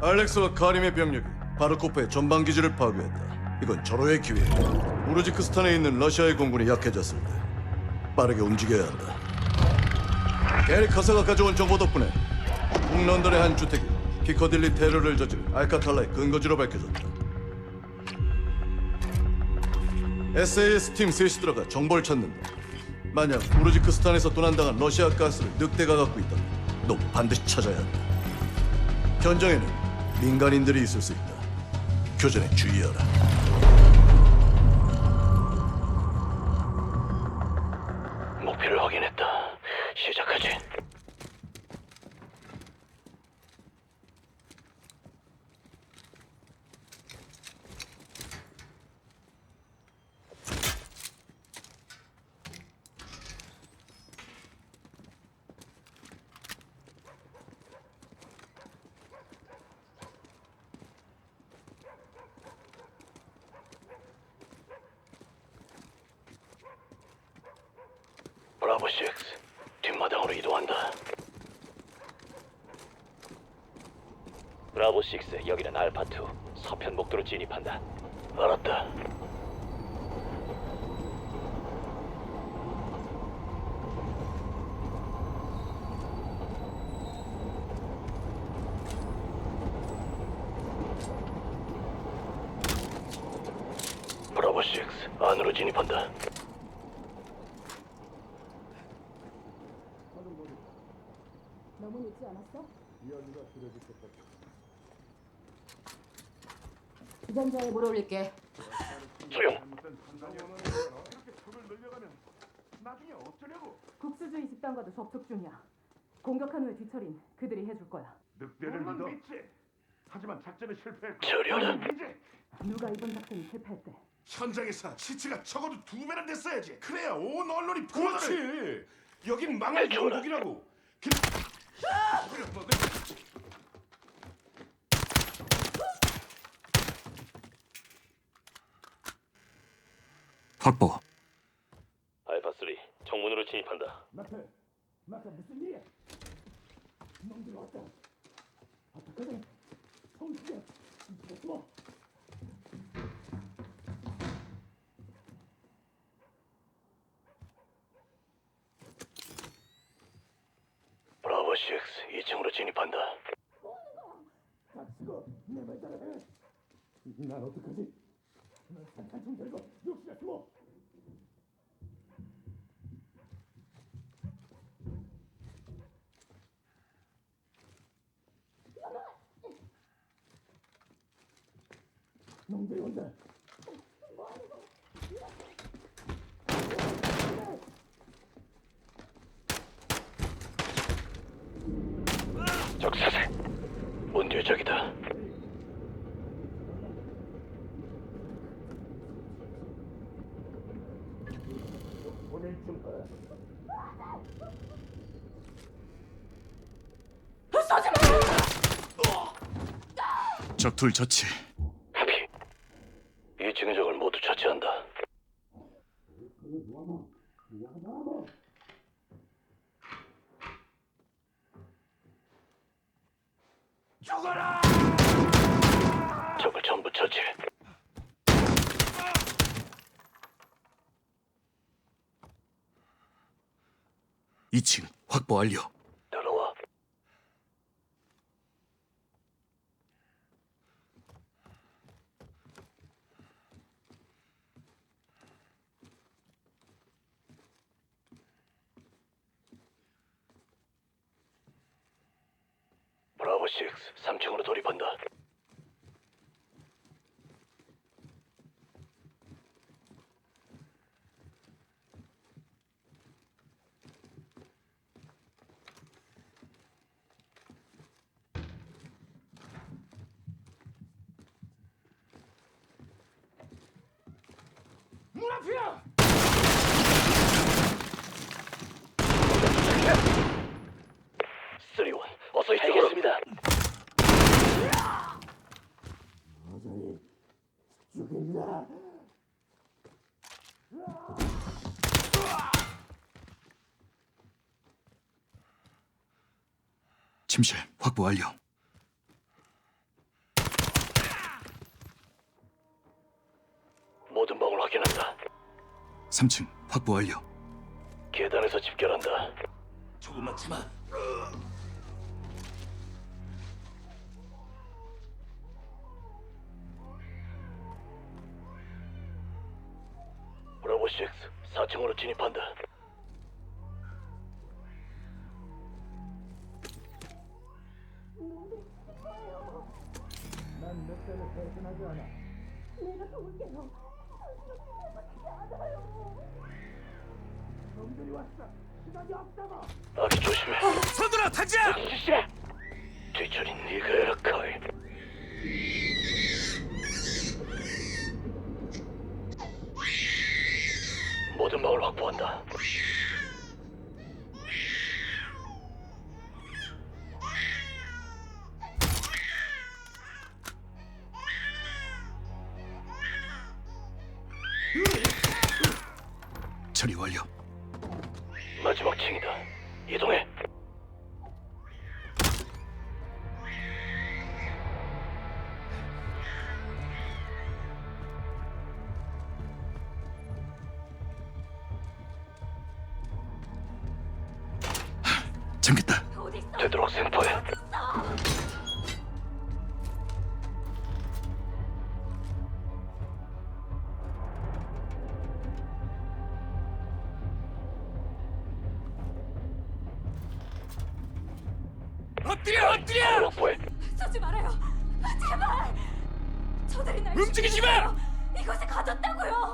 알렉스와 카림의 병력이 바르코프의 전방 기지를 파괴했다. 이건 절호의 기회야. 우르지크스탄에 있는 러시아의 공군이 약해졌을 때 빠르게 움직여야 한다. 게리 카사가 가져온 정보 덕분에 북런던의 한 주택이 피커딜리 테러를 저지른 알카탈라의 근거지로 밝혀졌다. SAS 팀 셋이 들어가 정보를 찾는다. 만약 우르지크스탄에서 도난당한 러시아 가스를 늑대가 갖고 있다면 너 반드시 찾아야 한다. 현장에는 민간인들이 있을 수 있다. 교전에 주의하라. 목표를 확인했다. 시작하지. 브라보 6 뒷마당으로 이동한다. 브라보 6 여기는 알파2 서편 목도로 진입한다. 알았다. 브라보 6 안으로 진입한다. 너무 늦지 않았어? 주전자에 물 올릴게. 소용. 국수주의 집단과도 접촉 중이야. 공격한 후에 뒤처린 그들이 해줄 거야. 늑대를 믿어. 하지만 작전은 실패했고 처리하라. 이제 누가 이번 작전이 실패했대? 현장에서 시체가 적어도 두 배나 됐어야지. 그래야 온 언론이 그렇지. 여긴 망할 좋아. 영국이라고. 그... 뭐, 그... 확보. 알파 3 정문으로 진입한다. 마크, 마크 무슨 일이야? 놈들 왔다. 어떡하냐? 성수야, 숨 6 2층으로 진입한다. 닥치고 내말 따라해. 난 어떡하지? 난 산탄총 들고 욕실에 숨어. 놈들이 온다. 적사세. 문 뒤적이다. 보낼 줄 알아. 적툴 처치. 하피. 2층의 적을 모두 처치한다. 죽어라! 적을 전부 처치해. 이층 확보 완료. 들어와. 브라보 6 3층으로 돌입한다. 침실 확보 완료. 모든 방을 확인한다. 3층 확보 완료. 계단에서 집결한다. 조금만 참아. 브라보 6, 4층으로 진입한다. 아기 조심해. 손들어 타자. 조심해. 뒤처리 네가 해라 카이. 모든 방을 확보한다. 완료. 마지막 층이다. 이동해.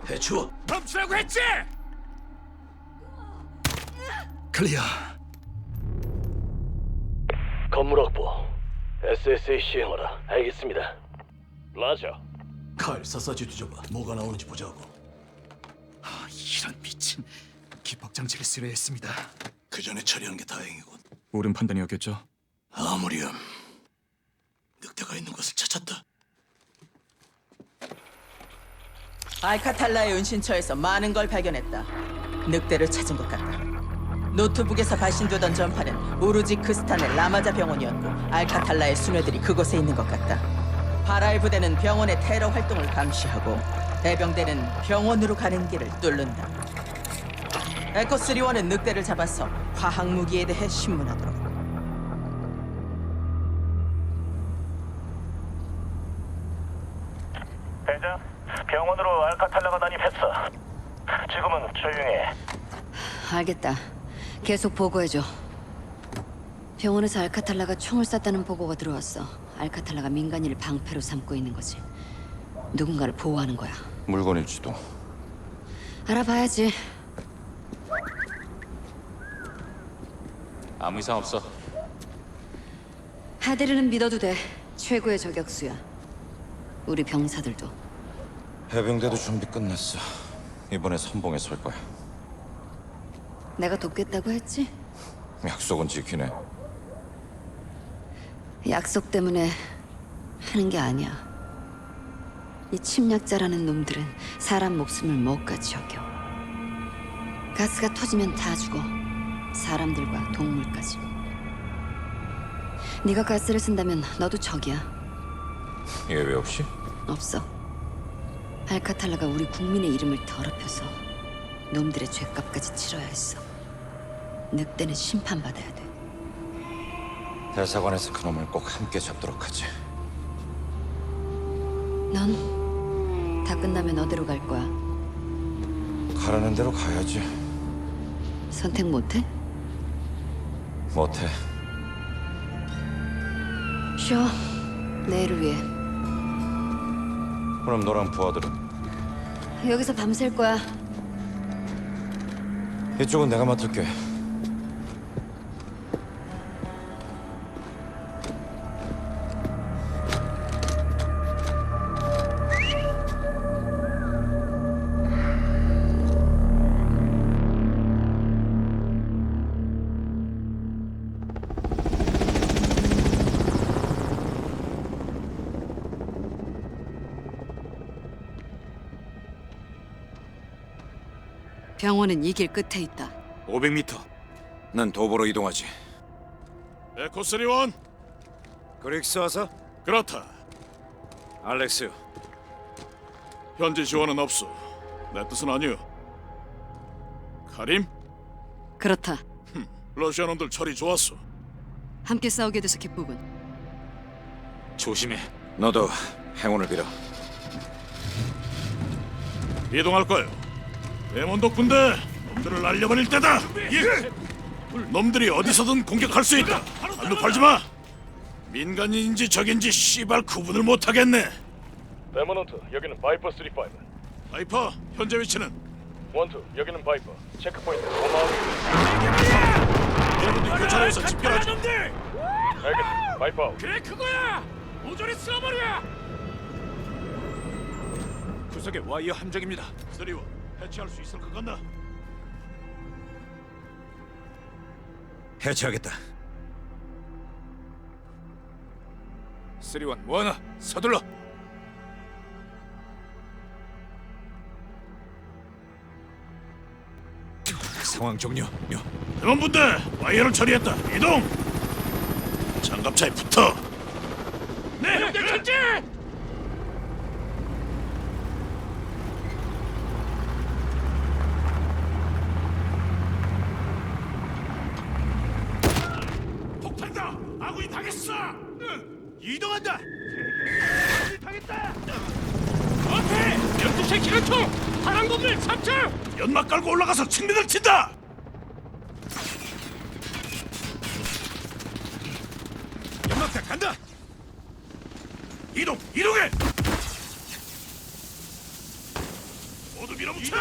해치워. 멈추라고 했지. 클리어. 건물 확보. SSA 시행하라. 알겠습니다. 라자. 칼 샅샅이 뒤져봐. 뭐가 나오는지 보자고. 아, 이런 미친. 기폭 장치를 쓰려 했습니다. 그 전에 처리한 게 다행이군. 옳은 판단이었겠죠. 아무렴. 늑대가 있는 곳을 찾았다. 알카탈라의 은신처에서 많은 걸 발견했다. 늑대를 찾은 것 같다. 노트북에서 발신되던 전파는 우르지 크스탄의 라마자 병원이었고 알카탈라의 수뇌들이 그곳에 있는 것 같다. 바라의 부대는 병원의 테러 활동을 감시하고 해병대는 병원으로 가는 길을 뚫는다. 에코스리원은 늑대를 잡아서 화학 무기에 대해 신문하도록. 대장, 병원으로 알카탈라가 난입했어. 지금은 조용해. 알겠다. 계속 보고해줘. 병원에서 알카탈라가 총을 쐈다는 보고가 들어왔어. 알카탈라가 민간인을 방패로 삼고 있는 거지. 누군가를 보호하는 거야. 물건일지도 알아봐야지. 아무 이상 없어. 하데르는 믿어도 돼. 최고의 저격수야. 우리 병사들도. 해병대도 준비 끝났어. 이번에 선봉에 설 거야. 내가 돕겠다고 했지? 약속은 지키네. 약속 때문에 하는 게 아니야. 이 침략자라는 놈들은 사람 목숨을 먹같이 여겨. 가스가 터지면 다 죽어. 사람들과 동물까지. 네가 가스를 쓴다면 너도 적이야. 예외 없이? 없어. 알카탈라가 우리 국민의 이름을 더럽혀서 놈들의 죄값까지 치러야 했어. 늑대는 심판받아야 돼. 대사관에서 그놈을 꼭 함께 잡도록 하지. 넌 다 끝나면 어디로 갈 거야? 가라는 대로 가야지. 선택 못해? 못해. 쉬어. 내일을 위해. 그럼 너랑 부하들은 여기서 밤샐 거야. 이쪽은 내가 맡을게. 병원은 이 길 끝에 있다. 500m. 난 도보로 이동하지. 에코스리원. 그릭스 와서? 그렇다. 알렉스. 현지 지원은 없어. 내 뜻은 아니오. 카림? 그렇다. 러시아 놈들 처리 좋았어. 함께 싸우게 돼서 기쁘군. 조심해. 너도 행운을 빌어. 이동할 거요. 대몬도 군대 놈들을 날려버릴 때다. 예. 놈들이 어디서든 공격할 수 있다. 발로 팔지 마. 민간인인지 적인지 씨발 구분을 못 하겠네. 데모넌트 여기는 바이퍼 35 바이퍼 현재 위치는 원투 여기는 바이퍼 체크포인트 고마워 여러분들 교차로에서 집결하지. 알겠다 바이퍼 그래 그거야. 모조리 쓸어버려. 구석에 와이어 함정입니다. 쓰리원 해체할 수 있을 것 같나? 해체하겠다. 쓰리원 뭐하나 서둘러. 상황 종료. 대원분대 와이어를 처리했다. 이동. 장갑차에 붙어. 네, 형제 천지. 폭탄다. 아군이 당했어. 이동한다. 당했다. 앞에 12시 기관총 파랑검들 3층 연막 깔고 올라가서 측면을 친다. 연막대 간다. 이동, 이동해. 모두 밀어붙여.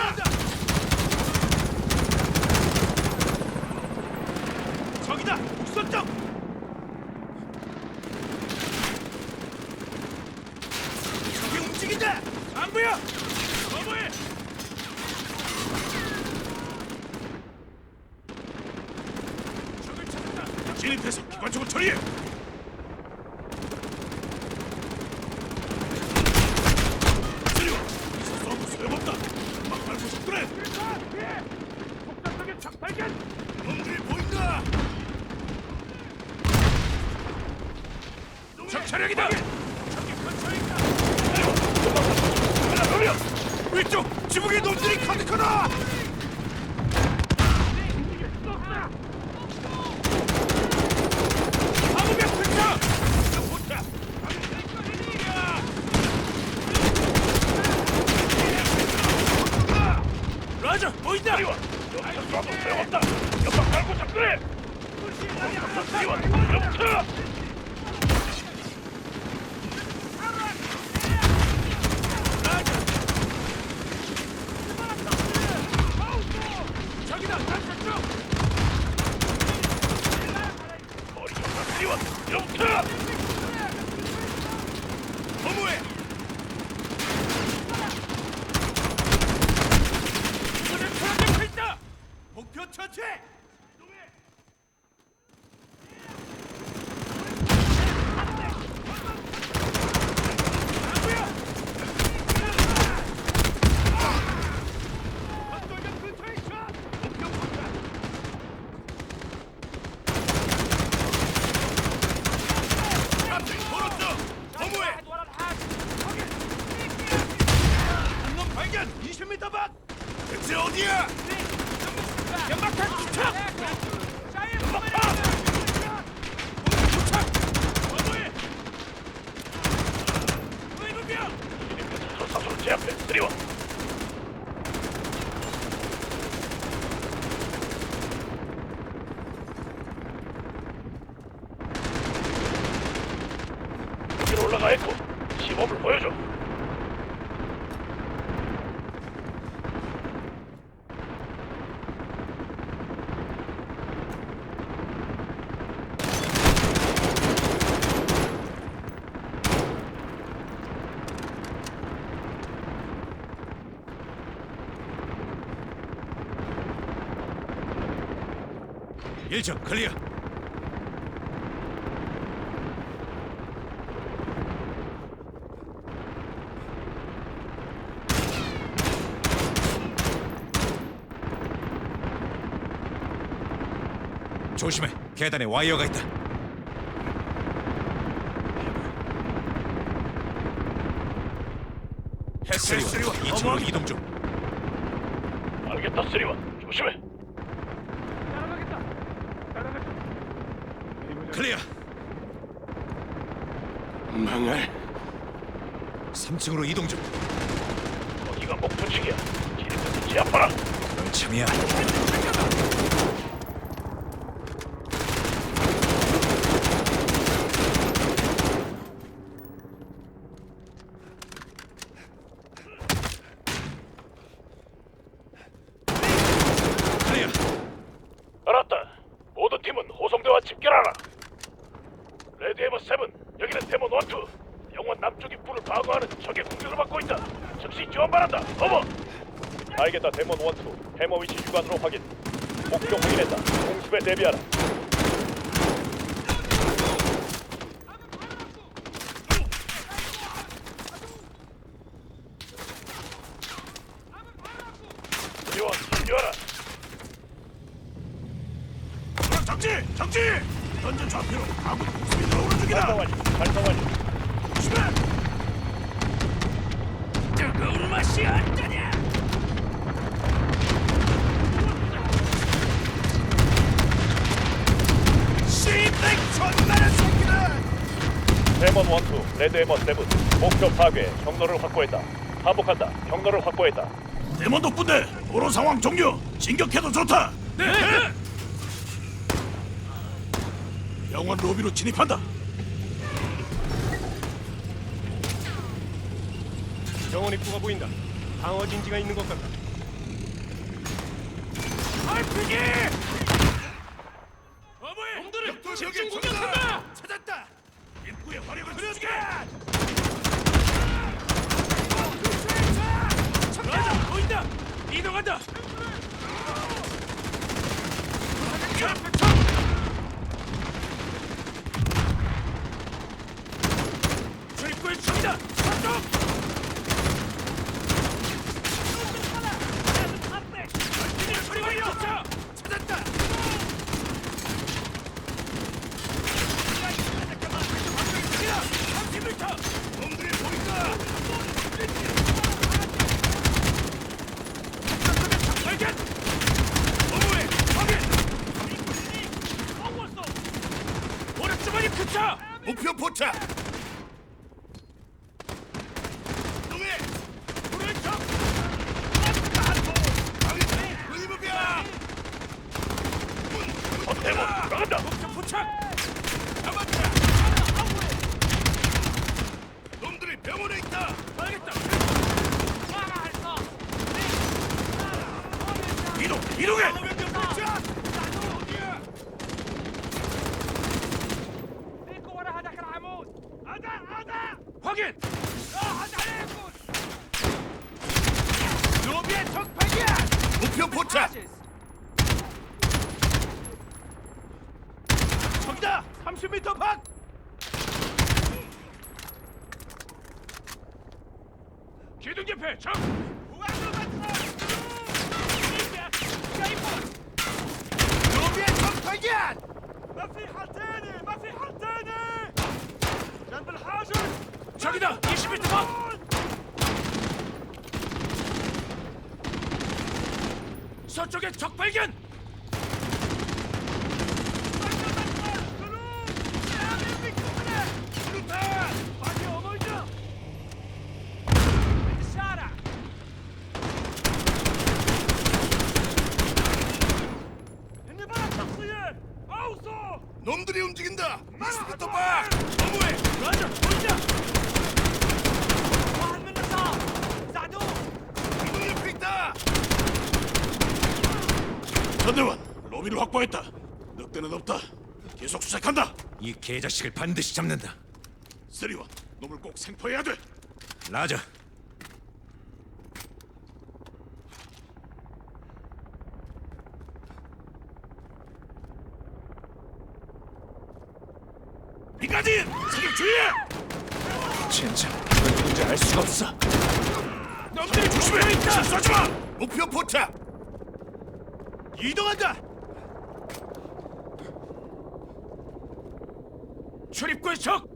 저기다, 북서쪽. 저기 움직인다. 안 보여. 찾았다. 진입해서 기관총을 처리해. 때려! 서서하고 소용없다! 막 말고 접근해! 폭탄적인 적발견! 놈들이 보인다! 적차량이다! 저기 근처에 있다! 하나 노려! 위쪽! 지붕에 놈들이 가득하다! 아무면 근처! 포탑! 라자 보인다. 여기서 쏴도 소용없다. 연막 깔고 접근해. 이원 멈춰. 일정 클리어. 조심해. 계단에 와이어가 있다. 헬스리와 2층으로 이동 중. 알겠다, 쓰리원. 조심해. 클리어. 망할. 3층으로 이동 중. 여기가 목표치기야. 지름은 지압하라. 참이야. 클리어. 알았다. 모든 팀은 호송대와 집결하라. 레드에버 세븐, 여기는 데몬 원투. 영원 남쪽 입구를 방어하는 적의 공격을 받고 있다. 즉시 지원 바란다. 오버. 알겠다. 데몬 원투. 해머 위치 육안으로 확인. 목표 확인했다. 공습에 대비하라. 지원, 지원하라. 정지! 정지! 현재 좌표로 아군 공습이 들어오는 중이다. 발사 완료. 발사 완료. 조심해! 뜨거운 맛이 어떠냐? 씨백 천만의 새끼들! 데몬 원투, 레드에버 세븐. 목표 파괴. 경로를 확보했다. 반복한다. 경로를 확보했다. 대먼 덕분에 도로 상황 종료. 진격해도 좋다. 네. 영원 로비로 진입한다. 병원 입구가 보인다. 방어 진지가 있는 것 같다. RPG! 어머니! 놈들을 집중! 입구에 화력을 주게! 맞아! 보인다! 이동한다! 서쪽에 적 발견! 놈들이 움직인다! 20m 밖! 너무해! 맞아! 보인다! 이동 옆에 있다! 전대원, 로비를 확보했다. 늑대는 없다. 계속 수색한다. 이 개자식을 반드시 잡는다. 쓰리원, 놈을 꼭 생포해야 돼. 라자. 이까지 사격 주의해. 진짜 이건 알 수가 없어. 놈들이 조심해. 실수하지 마. 목표 포착. 이동한다. 출입구에 적.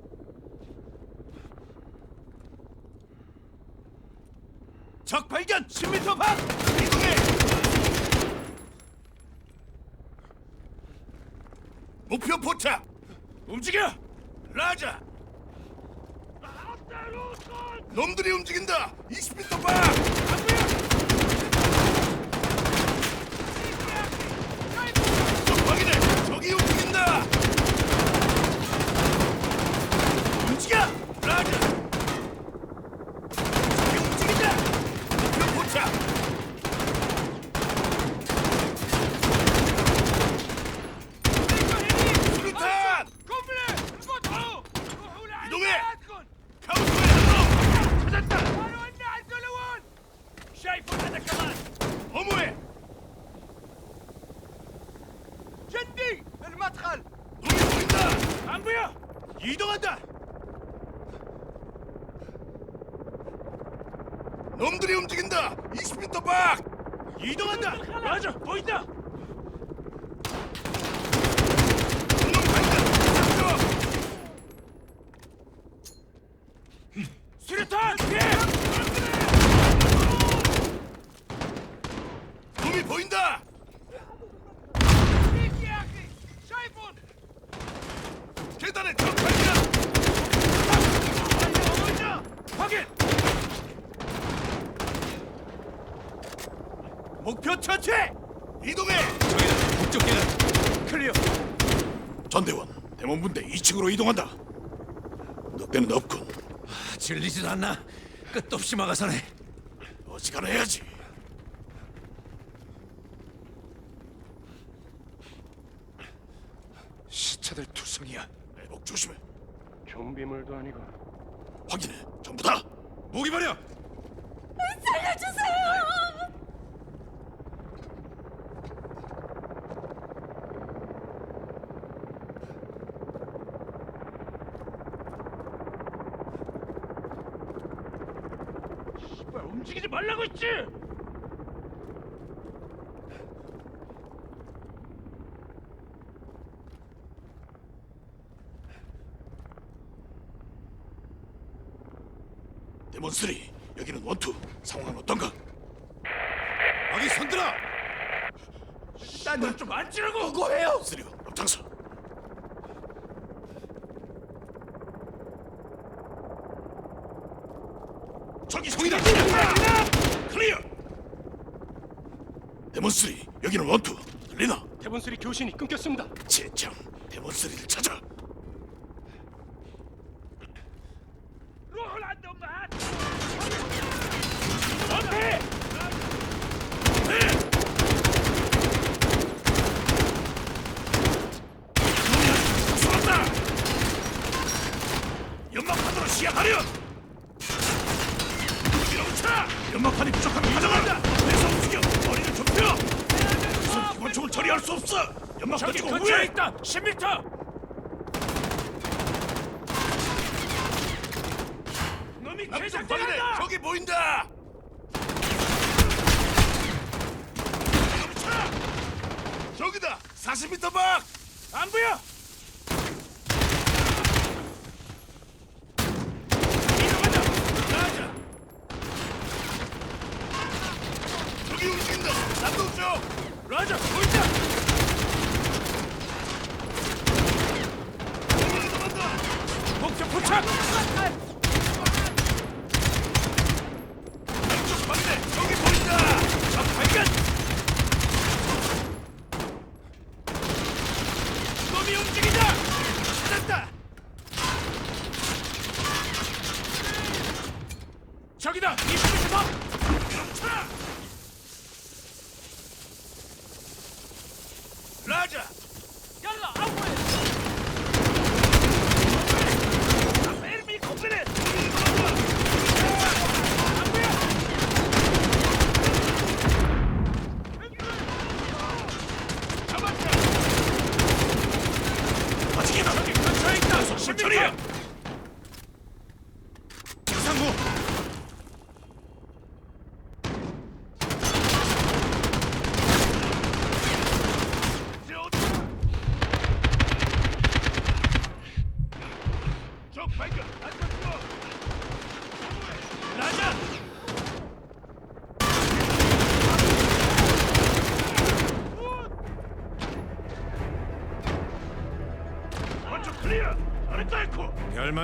적 발견. 10m 밖. 이동해. 목표 포착. 움직여! 라자! 놈들이 움직인다! 20m 봐! 적 확인해! 적이 움직인다! 움직여! 라자! 적이 움직인다! 목표 포착! 수류탄! 이동해! 카운터에 한놈 찾았다! 어무해! 놈이 보인다! 안 보여! 이동한다! 놈들이 움직인다! 20m 밖! 이동한다! 맞아! 보인다! 놈 발견! 수류탄! 피해! 놈이 보인다! 계단에 적 발견! 확인! 목표 처치! 이동해! 저기는 북쪽 계단 클리어! 전대원, 대원분대 2층으로 이동한다. 늑대는 없군. 질리지도 않나? 끝도 없이 막아서네. 어지간해야지. 시체들 투성이야. 매복 조심해. 좀비물도 아니고 확인해. 전부 다. 무기 버려. 씨발 움직이지 말라고 했지 데몬스리, 여기는 원투. 상황은 어떤가? 아기 손들어. 딴놈좀 앉으라고 고해요. 쓰리오, 앞장서. 저기 저기다. 클리어. 데몬스리, 여기는 원투. 들리나? 대본수리 교신이 끊겼습니다 제장, 데몬스리를 찾아.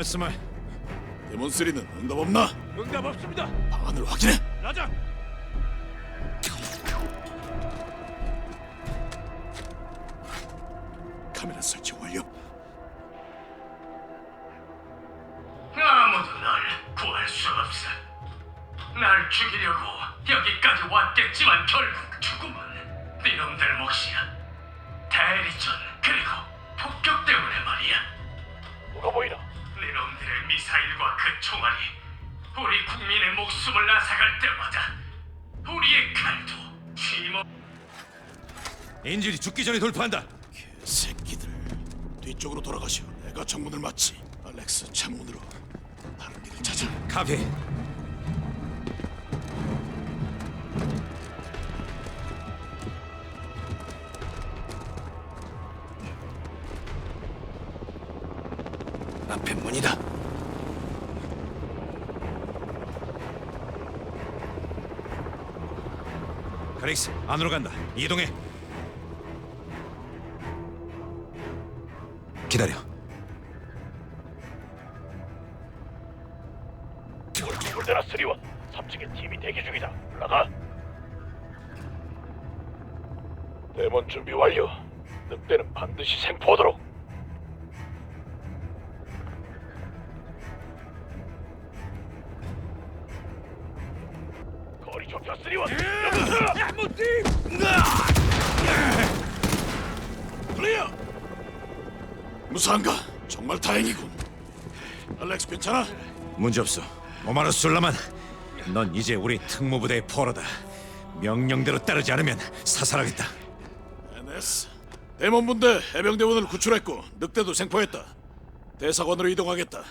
말씀을. 데몬 3는 응답 없나? 응답 없습니다. 방안을 확인해. 라자. 미사일과 그 총알이 우리 국민의 목숨을 앗아갈 때마다 우리의 칼도 쥐모. 인질이 죽기 전에 돌파한다. 새끼들 뒤쪽으로 돌아가시오. 내가 정문을 맞지. 알렉스 창문으로 다른 길을 찾아. 카피. 카릭스 안으로 간다. 이동해. 기다려. 불대라 스리원 3층에 팀이 대기 중이다. 올라가. 대문 준비 완료. 늑대는 반드시 생포하도록. 거리 좁혀 스리원. 클리어. 무사한가? 정말 다행이군. 알렉스 괜찮아? 문제 없어. 오마르 술라만. 넌 이제 우리 특무부대의 포로다. 명령대로 따르지 않으면 사살하겠다. NS. 대몬 분대 해병대원을 구출했고 늑대도 생포했다. 대사관으로 이동하겠다.